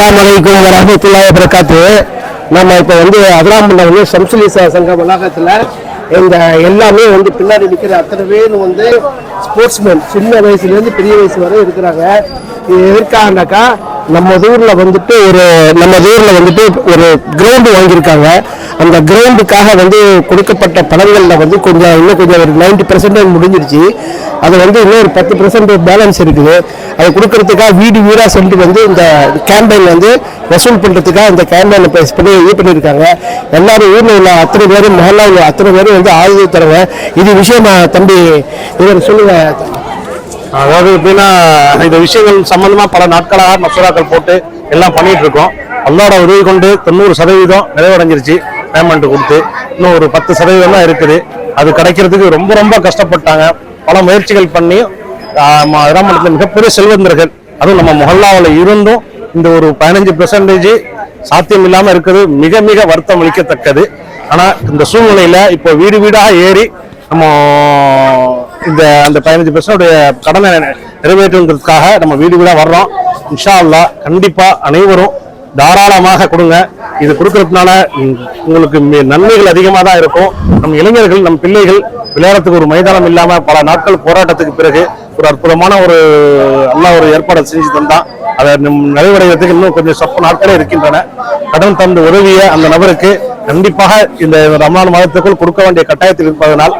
அஸ்லாம் வலைக்கும் வரமத்துல்லா பிரகாத்து நம்ம இப்போ வந்து அகலாமுல்ல வந்து சம்சுலி சங்க வளாகத்தில் இந்த எல்லாமே வந்து பின்னாடி நிற்கிற அத்தனை பேர் வந்து ஸ்போர்ட்ஸ்மேன் சின்ன வயசுலேருந்து பெரிய வயசு வரை இருக்கிறாங்க. இது எதற்காகனாக்கா நம்ம ஊரில் வந்துட்டு ஒரு நம்ம ஊரில் வந்துட்டு ஒரு கிரவுண்டு வாங்கியிருக்காங்க. அந்த கிரவுண்டுக்காக வந்து கொடுக்கப்பட்ட பணங்களில் வந்து கொஞ்சம் இன்னும் கொஞ்சம் ஒரு நைன்டி பர்சன்டேஜ் முடிஞ்சிருச்சு. அது வந்து இன்னும் ஒரு பத்து பர்சன்ட் பேலன்ஸ் இருக்குது. அதை கொடுக்கறதுக்காக வீடு வீடாக சொல்லிட்டு வந்து இந்த கேம்பெயின் வந்து வசூல் பண்ணுறதுக்காக இந்த கேம்பெயினை பேஸ் பண்ணி இது பண்ணியிருக்காங்க. எல்லாரும் ஊரில் உள்ள அத்தனை பேரும் மஹல்லா உள்ள அத்தனை பேரும் வந்து ஆதரவு தருங்க. இது விஷயமா தம்பி இவர் சொல்லுங்க. அதாவது எப்படின்னா இந்த விஷயங்கள் சம்பந்தமா பல நாட்களாக மசோதாக்கள் போட்டு எல்லாம் பண்ணிட்டு இருக்கோம். அல்லாட உதவி கொண்டு தொண்ணூறு சதவீதம் நிறைவடைஞ்சிருச்சு. பேமெண்ட் கொடுத்து இன்னும் ஒரு பத்து சதவீதம் தான் இருக்குது. அது கிடைக்கிறதுக்கு ரொம்ப ரொம்ப கஷ்டப்பட்டாங்க. பல முயற்சிகள் பண்ணி கிராமத்தில் மிகப்பெரிய செல்வந்தர்கள். அதுவும் நம்ம மொஹல்லாவில் இருந்தும் இந்த ஒரு பதினஞ்சு பெர்சன்டேஜ் சாத்தியம் இல்லாம இருக்கிறது மிக மிக வருத்தம் அளிக்கத்தக்கது. ஆனா இந்த சூழ்நிலையில இப்போ வீடு வீடாக ஏறி நம்ம இந்த அந்த பதினஞ்சு பெர்சன்டோடைய கடனை நிறைவேற்றுங்கிறதுக்காக நம்ம வீடு வீடாக வர்றோம். இன்ஷா அல்லாஹ் கண்டிப்பா அனைவரும் தாராளமாக கொடுங்க. இது கொடுக்கறதுனால உங்களுக்கு நன்மைகள் அதிகமாக தான் இருக்கும். நம் இளைஞர்கள் நம் பிள்ளைகள் விளையாடத்துக்கு ஒரு மைதானம் இல்லாமல் பல நாட்கள் போராட்டத்துக்கு பிறகு ஒரு அற்புதமான ஒரு அல்லாஹ் ஒரு ஏற்பாடு செஞ்சு தந்தான் அதை நம் நிறைவடைவதற்கு இன்னும் கொஞ்சம் சொற்ப நாட்களே இருக்கின்றன. கடன் தந்து உதவிய அந்த நபருக்கு கண்டிப்பாக இந்த ரமலான் மாதத்துக்குள் கொடுக்க வேண்டிய கட்டாயத்தில் இருப்பதனால்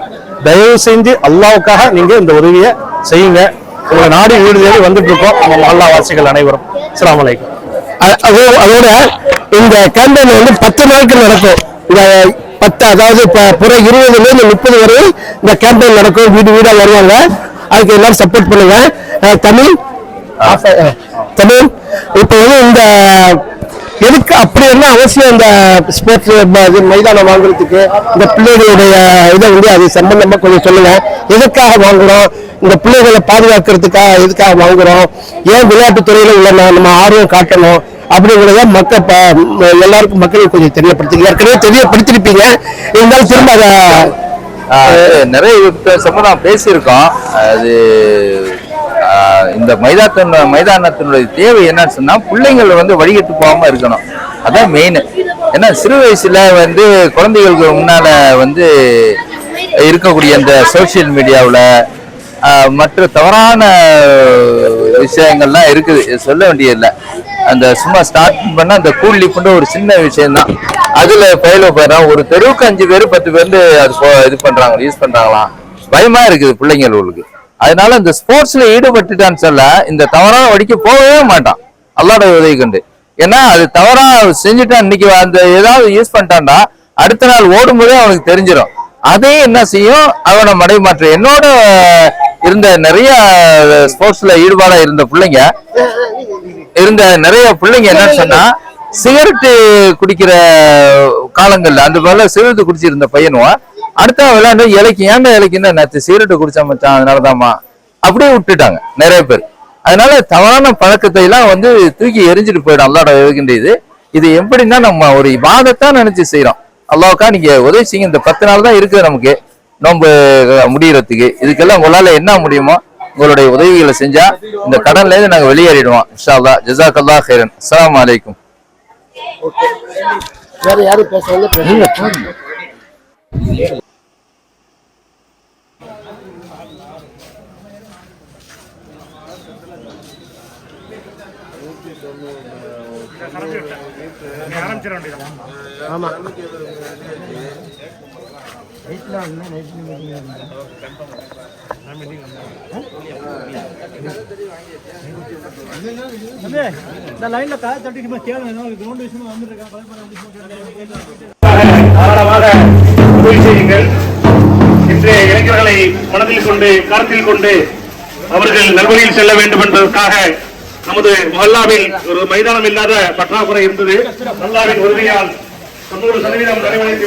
தயவு செஞ்சு அல்லாவுக்காக நீங்க இந்த உதவியை செய்யுங்க. உங்களை நாடி வீடு தேடி வந்துட்டு இருக்கோம். நம்ம அல்லா வாசிகள் அனைவரும். அஸ்லாம் அலைக்கும். அதோட இந்த கேம்பெயின் வந்து பத்து நாட்கள் நடக்கும். இந்த பத்து அதாவது இப்போ புற இருபதுலேருந்து முப்பது வரையும் இந்த கேம்பெயின் நடக்கும். வீடு வீடாக வருவாங்க. அதுக்கு எல்லாரும் சப்போர்ட் பண்ணுங்க. தமிழ் தமிழ். இப்போ வந்து இந்த எதுக்கு அப்படி என்ன அவசியம் இந்த ஸ்போர்ட்ஸ் மைதானம் வாங்குறதுக்கு? இந்த பிள்ளைகளுடைய இதை வந்து அது சம்பந்தமா கொஞ்சம் சொல்லுங்க. எதுக்காக வாங்குறோம்? இந்த பிள்ளைகளை பாதுகாக்கிறதுக்காக எதுக்காக வாங்குறோம்? ஏன் விளையாட்டு துறையில உள்ள நம்ம ஆர்வம் காட்டணும்? அப்படிங்கிறத மக்கள் ப- எல்லாருக்கும் மக்களுக்கு கொஞ்சம் தெரியப்படுத்துங்க. ஏற்கனவே தெரியப்படுத்திருப்பீங்க. இருந்தாலும் திரும்ப அதை நிறைய இப்ப சம்பந்தம் பேசியிருக்கோம். அது இந்த மைதாத்தின் மைதானத்தினுடைய தேவை என்னன்னு சொன்னா பிள்ளைங்கள் வந்து வழிகட்டு போகாம இருக்கணும். அதான் மெயின் ஏன்னா சிறு வயசுல வந்து குழந்தைகளுக்கு முன்னால வந்து இருக்கக்கூடிய அந்த சோஷியல் மீடியாவில் மற்ற தவறான விஷயங்கள்லாம் இருக்குது. சொல்ல வேண்டியதில்லை. அந்த சும்மா ஸ்டார்ட் பண்ண அந்த கூல் பண்ண ஒரு சின்ன விஷயம்தான். அதுல பயில போயிடறான் ஒரு தெருவுக்கு அஞ்சு பேர் பத்து பேர் அது இது பண்றாங்க யூஸ் பண்றாங்களாம். பயமா இருக்குது பிள்ளைங்களுக்கு அதனால இந்த ஸ்போர்ட்ஸ்ல ஈடுபட்டுட்டான்னு சொல்ல இந்த தவறான வழிக்கு போகவே மாட்டான். அல்லாட உதவி கண்டு. ஏன்னா அது தவறா செஞ்சுட்டான் இன்னைக்கு அந்த ஏதாவது யூஸ் பண்ணிட்டான்டா அடுத்த நாள் ஓடும்போதே அவனுக்கு தெரிஞ்சிடும் அதையும் என்ன செய்யும்? அவனை மடைமாற்ற என்னோட இருந்த நிறைய ஸ்போர்ட்ஸ்ல ஈடுபாடா இருந்த பிள்ளைங்க இருந்த நிறைய பிள்ளைங்க என்னன்னு சொன்னா சிகரெட்டு குடிக்கிற காலங்கள்ல அந்த போல சிகரெட்டு குடிச்சிருந்த பையனும் அடுத்த விளையாண்டு இலைக்கு ஏன்டா இலைக்குன்னா நேற்று சிகரெட்டு குடிச்சா மச்சான் அதனாலதாம்மா அப்படியே விட்டுட்டாங்க நிறைய பேர். அதனால தவறான பழக்கத்தை எல்லாம் வந்து தூக்கி எரிஞ்சிட்டு போயிடும் அல்லாட இருக்கின்றது இது. எப்படின்னா நம்ம ஒரு வாதத்தான் நினைச்சு செய்யறோம் அல்லாவுக்கா நீங்க உதவி செய்யுங்க இந்த பத்து நாள் தான் இருக்குது நமக்கு. நோன்பு முடியறதுக்கு. இதுக்கெல்லாம் உங்களால என்ன முடியுமோ உங்களுடைய உதவிகளை செஞ்சா இந்த கடன்ல இருந்து நாங்க வெளியேறிடுவோம் இன்ஷா அல்லாஹ் ஜஸாக்கல்லா ஹைரன் அஸ்ஸலாமு அலைக்கும். வேற யாரும் பேச வந்து பேசுங்க. ஆமா. இந்த லைன்ல கேளுங்க கிரவுண்ட் விஷயமா வந்துருக்கேன் இன்றைய இளைஞர்களை மனதில் கொண்டு கருத்தில் கொண்டு அவர்கள் நல்வழியில் செல்ல வேண்டும் என்பதற்காக நமது மொஹல்லாவில் ஒரு மைதானம் இல்லாத பற்றாக்குறை இருந்தது மொஹல்லாவின் உறுதியால் தொண்ணூறு சதவீதம் நிறைவடைந்து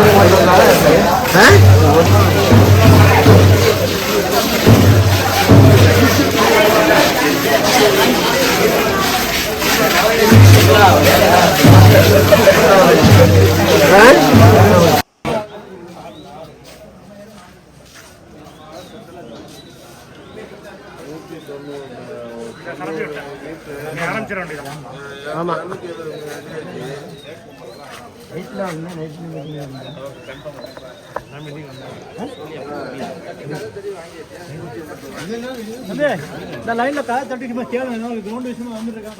ఏ இந்த லைன்ல கார் தட்டி கேளுங்க கிரவுண்ட் விஷயமா வந்துருக்கேன்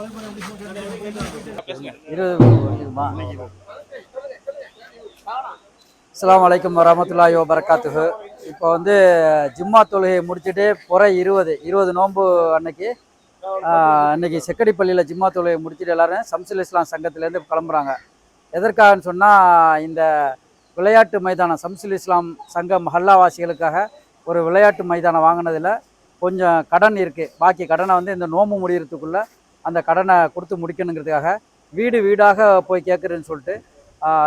அலைக்கும் வரமத்துல்லாஹி வபரகாத்துஹு. இப்போ வந்து ஜும்மா தொழுகையை முடிச்சுட்டு புற இருபது இருபது நோன்பு அன்னைக்கு அன்னைக்கு செக்கடிப்பள்ளியில் ஜும்மா தொழுகையை முடிச்சுட்டு எல்லாரும் சம்சுல் இஸ்லாம் சங்கத்திலேருந்து கிளம்புறாங்க. எதற்காகன்னு சொன்னால் இந்த விளையாட்டு மைதானம் சம்சுல் இஸ்லாம் சங்க மஹல்லாவாசிகளுக்காக ஒரு விளையாட்டு மைதானம் வாங்கினதில் கொஞ்சம் கடன் இருக்குது பாக்கி கடனை வந்து இந்த நோம்பு முடிகிறதுக்குள்ளே அந்த கடனை கொடுத்து முடிக்கணுங்கிறதுக்காக வீடு வீடாக போய் கேட்குறேன்னு சொல்லிட்டு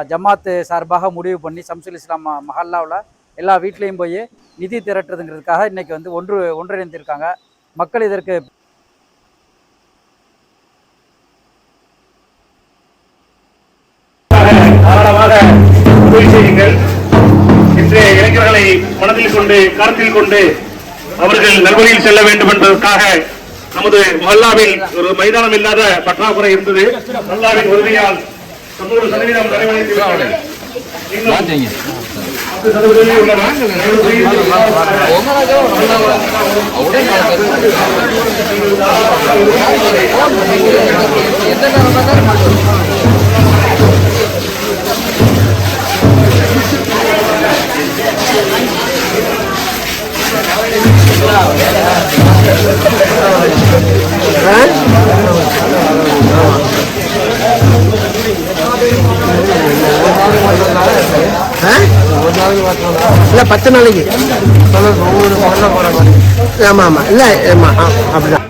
ஜமாத்து சார்பாக முடிவு பண்ணி சம்சுல் இஸ்லாம் மஹல்லாவில் எல்லா வீட்லேயும் போய் நிதி திரட்டுறதுங்கிறதுக்காக இன்றைக்கி வந்து ஒன்று ஒன்றிணைந்திருக்காங்க. மக்கள் இதற்கு தாராளமாக இன்றைய இளைஞர்களை மனதில் கொண்டு கருத்தில் கொண்டு அவர்கள் நல்வழியில் செல்ல வேண்டும் என்பதற்காக நமது மஹல்லாவில் ஒரு மைதானம் இல்லாத பற்றாக்குறை இருந்தது. மஹல்லாவின் உறுதியால் தொண்ணூறு சதவீதம் நிறைவடைந்து இல்லை பத்து நாளைக்கு. ஆமாம் ஆமாம் இல்லை ஆமாம் ஆ, அப்படிதான்.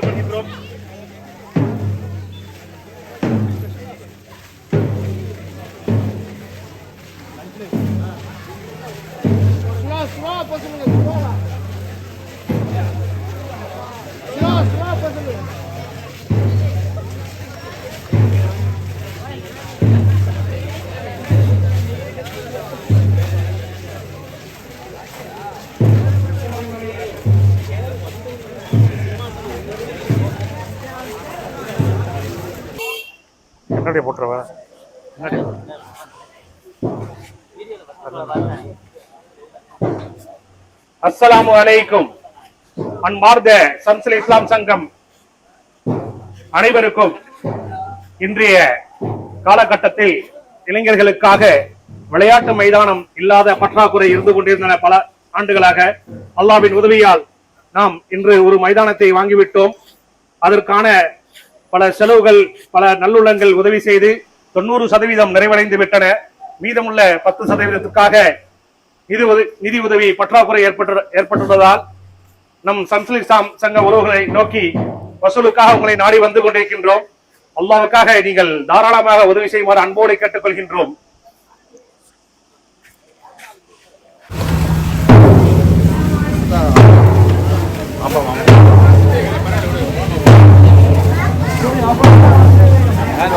அன்போடு கேட்டுக்கொள்கின்றோம் என்னுடைய போட்டுருவா அஸ்ஸலாமு அலைக்கும். அன்பார்ந்த சம்சில் இஸ்லாம் சங்கம் அனைவருக்கும் இன்றைய காலகட்டத்தில் இளைஞர்களுக்காக விளையாட்டு மைதானம் இல்லாத பற்றாக்குறை இருந்து கொண்டிருந்தன பல ஆண்டுகளாக அல்லாவின் உதவியால் நாம் இன்று ஒரு மைதானத்தை வாங்கிவிட்டோம். அதற்கான பல செலவுகள் பல நல்லுள்ளங்கள் உதவி செய்து தொண்ணூறு சதவீதம் நிறைவடைந்து விட்டன. மீதமுள்ள பத்து சதவீதத்துக்காக நிதி உதவி நிதி உதவி பற்றாக்குறை ஏற்பட்டு ஏற்பட்டுள்ளதால் நம் சம்சல் சாம் சங்க உறவுகளை நோக்கி வசூலுக்காக உங்களை நாடி வந்து கொண்டிருக்கின்றோம். அல்லாவுக்காக நீங்கள் தாராளமாக உதவி செய்யுமாறு அன்போடு கேட்டுக்கொள்கின்றோம்.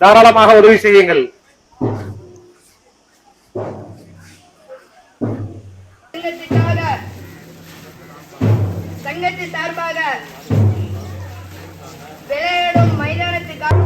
தாராளமாக உதவி செய்யுங்கள். சங்கத்தின் சார்பாக விளையாடும் மைதானத்துக்காக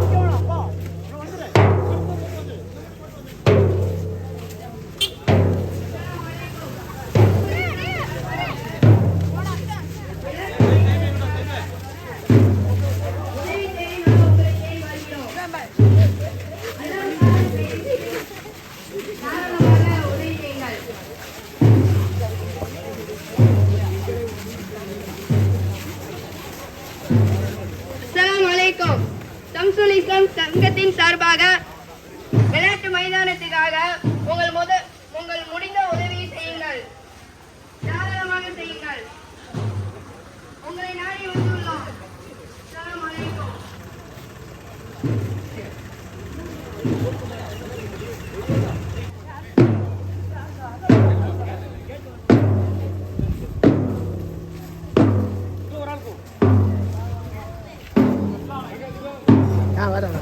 சம்சுல் இஸ்லாம் சங்கத்தின் சார்பாக விளையாட்டு மைதானத்துக்காக Ah, bárbaro.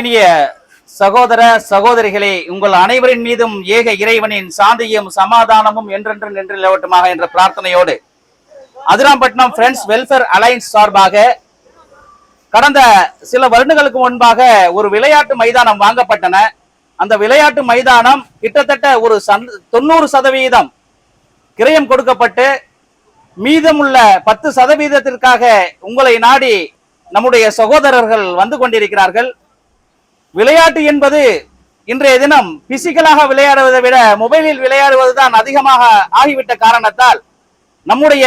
இனிய சகோதர சகோதரிகளே உங்கள் அனைவரின் மீதும் ஏக இறைவனின் சாந்தியும் சமாதானமும் என்றென்று நின்று நிலவட்டுமாக என்ற பிரார்த்தனையோடு அதிராம்பட்டினம் ஃப்ரெண்ட்ஸ் வெல்ஃபேர் அலைன்ஸ் சார்பாக கடந்த சில வருடங்களுக்கு முன்பாக ஒரு விளையாட்டு மைதானம் வாங்கப்பட்டன. அந்த விளையாட்டு மைதானம் கிட்டத்தட்ட ஒரு தொண்ணூறு சதவீதம் கிரயம் கொடுக்கப்பட்டு மீதமுள்ள பத்து சதவீதத்திற்காக உங்களை நாடி நம்முடைய சகோதரர்கள் வந்து கொண்டிருக்கிறார்கள். விளையாட்டு என்பது இன்றைய தினம் பிசிக்கலாக விளையாடுவதை விட மொபைலில் விளையாடுவதுதான் அதிகமாக ஆகிவிட்ட காரணத்தால் நம்முடைய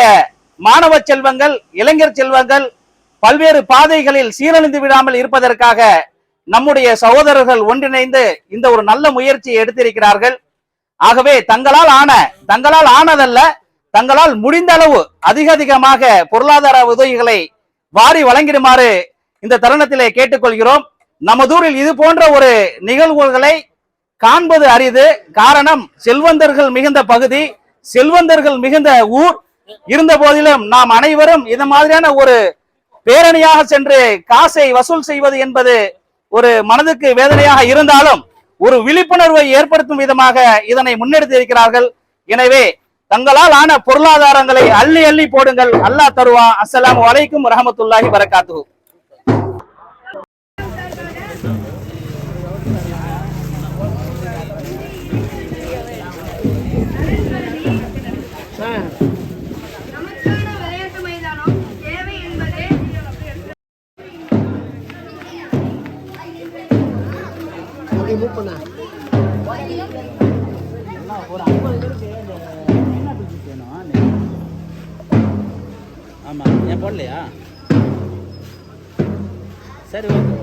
மாணவ செல்வங்கள் இளைஞர் செல்வங்கள் பல்வேறு பாதைகளில் சீரழிந்து விடாமல் இருப்பதற்காக நம்முடைய சகோதரர்கள் ஒன்றிணைந்து இந்த ஒரு நல்ல முயற்சியை எடுத்திருக்கிறார்கள். ஆகவே தங்களால் ஆன தங்களால் ஆனதல்ல தங்களால் முடிந்த அளவு அதிக அதிகமாக பொருளாதார உதவிகளை வாரி வழங்கிடுமாறு இந்த தருணத்திலே கேட்டுக்கொள்கிறோம். நமதூரில் இது போன்ற ஒரு நிகழ்வுகளை காண்பது அரிது. காரணம் செல்வந்தர்கள் மிகுந்த பகுதி செல்வந்தர்கள் மிகுந்த ஊர். இருந்த போதிலும் நாம் அனைவரும் இது மாதிரியான ஒரு பேரணியாக சென்று காசை வசூல் செய்வது என்பது ஒரு மனதுக்கு வேதனையாக இருந்தாலும் ஒரு விழிப்புணர்வை ஏற்படுத்தும் விதமாக இதனை முன்னெடுத்து இருக்கிறார்கள் எனவே தங்களால் ஆன பொருளாதாரங்களை அள்ளி அள்ளி போடுங்கள். அல்லாஹ் தருவா அஸ்லாம் வலைக்கும் ரஹமத்துல்லாஹி வரகாத்து அப்படியே மூவ் பண்ண. ஆமாம் ஏன் போடலையா? சரி ஓகே.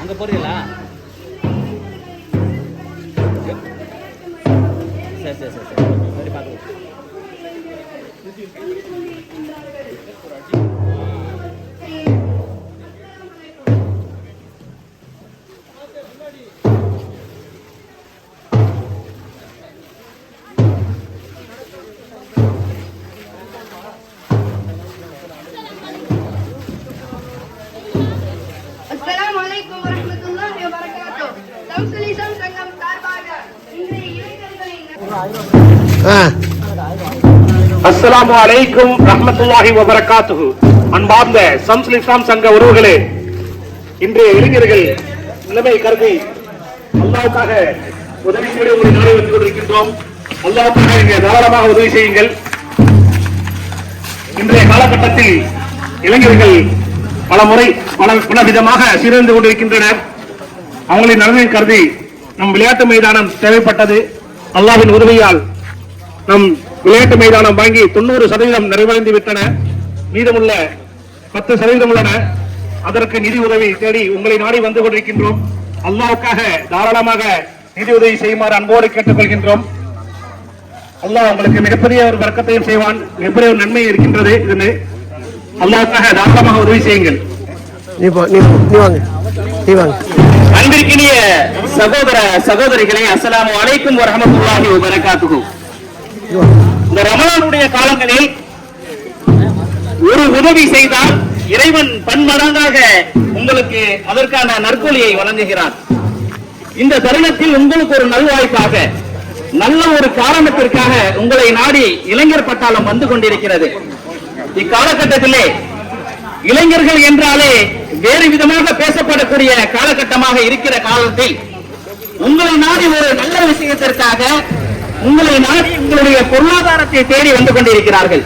அங்கே போறீங்களா சரி சரி சரி. சரி சரி பார்த்து அஸ்லாம் அஸ்ஸலாமு அலைக்கும் ரஹமத்துல்லாஹி வபரகாத்து அன்பார்ந்த சம்சுல் இஸ்லாம் சங்க உறவுகளே இன்றைய இளைஞர்கள் நிலைமை கருதி அல்லாவுக்காக உதவி செய்ய உங்களை நாடு வந்து கொண்டிருக்கின்றோம். அல்லாவுக்காக இங்கே தாராளமாக உதவி செய்யுங்கள். இன்றைய காலகட்டத்தில் இளைஞர்கள் பல முறை பல பல விதமாக சீரழிந்து கொண்டிருக்கின்றனர். அவங்களின் நலனை கருதி நம் விளையாட்டு மைதானம் தேவைப்பட்டது. அல்லாவின் உதவியால் நம் விளையாட்டு மைதானம் வாங்கி தொண்ணூறு சதவீதம் நிறைவடைந்து விட்டன. மீதமுள்ள பத்து சதவீதம் உள்ளன. அதற்கு நிதி உதவி தேடி உங்களை நாடி வந்து கொண்டிருக்கின்றோம். அல்லாவுக்காக தாராளமாக நிதி உதவி செய்யுமாறு அன்போடு கேட்டுக்கொள்கின்றோம். அல்லாஹ் உங்களுக்கு மிகப்பெரிய ஒரு வர்க்கத்தையும் செய்வான். மிகப்பெரிய ஒரு நன்மை இருக்கின்றது. இதுன்னு அல்லாவுக்காக தாராளமாக உதவி செய்யுங்கள். நீ நீ வாங்க. அன்பிற்கினிய சகோதர சகோதரிகளே அஸ்ஸலாமு அலைக்கும் வரஹ்மத்துல்லாஹி வபரகாத்துஹு. இந்த ரமலானுடைய காலங்களில் ஒரு உதவி செய்தால் இறைவன் பன்மடங்காக உங்களுக்கு அதற்கான நற்கொலியை வழங்குகிறார் இந்த தருணத்தில் உங்களுக்கு ஒரு நல்வாய்ப்பாக நல்ல ஒரு காரணத்திற்காக உங்களை நாடி இளைஞர் பட்டாளம் வந்து கொண்டிருக்கிறது. இக்காலகட்டத்திலே இளைஞர்கள் என்றாலே வேறு விதமாக பேசப்படக்கூடிய காலகட்டமாக இருக்கிற காலத்தில் உங்களை நாடி ஒரு நல்ல விஷயத்திற்காக உங்களை நாடி உங்களுடைய பொருளாதாரத்தை தேடி வந்து கொண்டிருக்கிறார்கள்.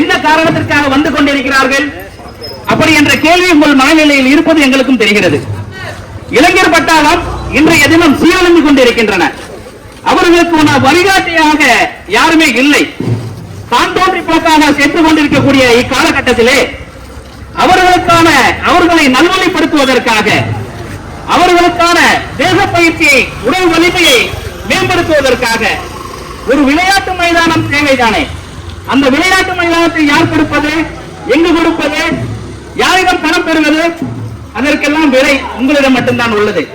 என்ன காரணத்திற்காக வந்து கொண்டிருக்கிறார்கள்? அப்படி என்ற கேள்வி உங்கள் மனநிலையில் இருப்பது எங்களுக்கும் தெரிகிறது. இளைஞர் பட்டாளம் இன்றைய தினம் சீரழிந்து கொண்டிருக்கின்றன. அவர்களுக்கு வழிகாட்டியாக யாருமே இல்லை. தான் தோன்றி போக்காக சென்று கொண்டிருக்கக்கூடிய இக்காலகட்டத்திலே அவர்களுக்கான அவர்களை நல்வழிப்படுத்துவதற்காக அவர்களுக்கான தேச பயிற்சியை உடல் வலிமையை மேம்படுத்துவதற்காக ஒரு விளையாட்டு மைதானம் தேவைதானே? அந்த விளையாட்டு மைதானத்தை யார் கொடுப்பது? எங்கு கொடுப்பது? யாரிடம் பணம் பெறுவது? அதற்கெல்லாம் விலை உங்களிடம் மட்டும்தான் உள்ளது.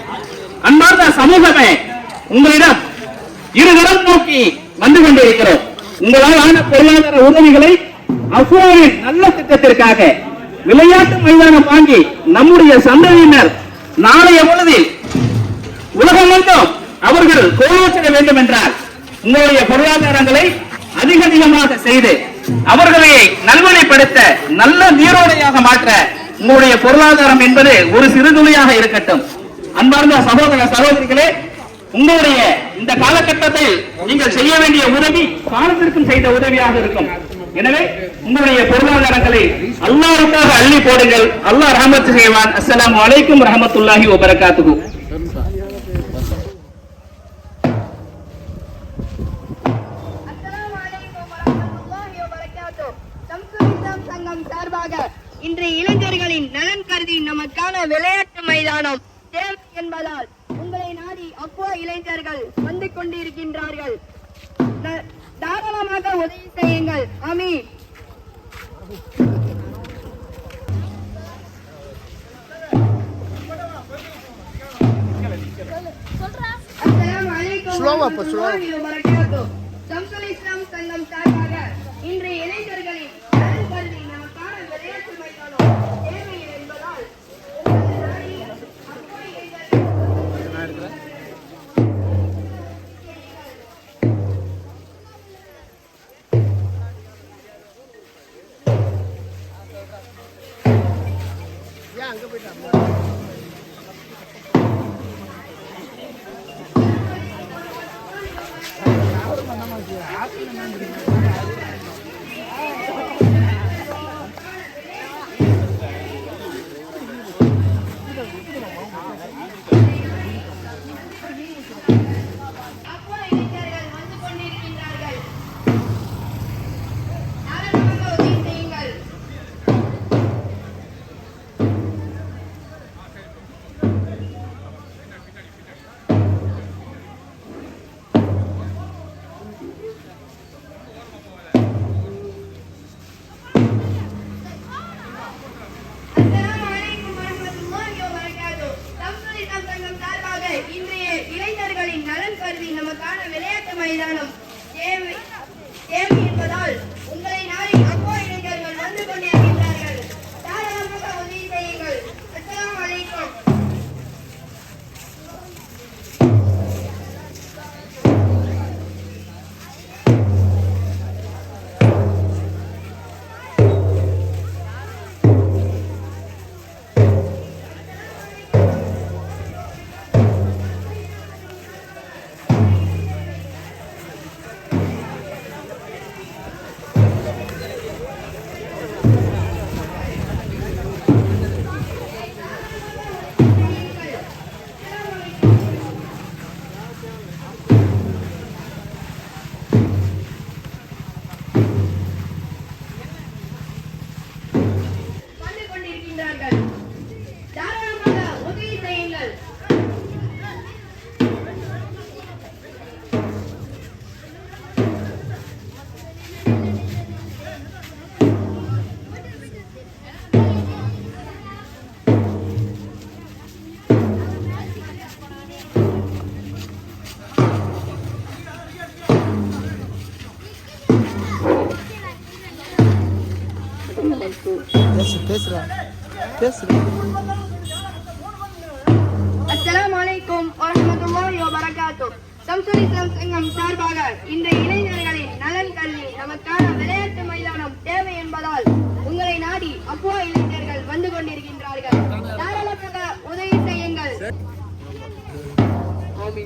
அன்பார்ந்த சமூகமே உங்களிடம் இருகரம் நோக்கி வந்து கொண்டிருக்கிறோம். உங்களால் ஆன பொருளாதார உதவிகளை அஃபோவின் நல்ல திட்டத்திற்காக விளையாட்டு மைதானம் வாங்கி நம்முடைய சந்ததியினர் நாளைய பொழுதில் உலகமெங்கும் அவர்கள் கோலோச்சிட வேண்டும் என்றால் உங்களுடைய பொருளாதாரங்களை அதிக அதிகமாக செய்து அவர்களை நல்வழிப்படுத்த நல்ல நீரோடையாக மாற்ற உங்களுடைய பொருளாதாரம் என்பது ஒரு சிறுதுளியாக இருக்கட்டும். அன்பார்ந்த சகோதர சகோதரிகளே உங்களுடைய இந்த காலகட்டத்தில் நீங்கள் செய்ய வேண்டிய உதவி காலத்திற்கும் செய்த உதவியாக இருக்கும். எனவே உங்களுடைய பொருளாதாரங்களை அல்லாஹ்வுக்காக அள்ளி போடுங்கள். அல்லாஹ் ரஹமத்து செய்வான். அஸ்லாம் வலைக்கும் ரஹமத்துல்லாஹி வபரகாத்துகு அஸ்ஸலாமு இன்று இளைஞர்களின் நலன் கருதி நமக்கான விளையாட்டு மைதானம் தேவை என்பதால் உங்களை நாடி அக்வா இளைஞர்கள் வந்து கொண்டிருக்கின்றார்கள். தாராளமாக உதவி செய்யுங்கள். வபரகாத்துஹு. சம்சுல் இஸ்லாம் சங்கம் சார்பாக இன்று இளைஞர்களின் அஸ்ஸலாமு அலைக்கும் வரஹ்மத்துல்லாஹி வபரகாத்துஹ். சம்சுல் இஸ்லாம் சங்கம் சார்பாக இந்த இளைஞர்களின் நலன் கல்வி நமக்கான விளையாட்டு மைதானம் தேவை என்பதால் உங்களை நாடி அப்புவா இளைஞர்கள் வந்து கொண்டிருக்கின்றார்கள். தாராளமாக உதவி செய்யுங்கள். அஸ்ஸலாமு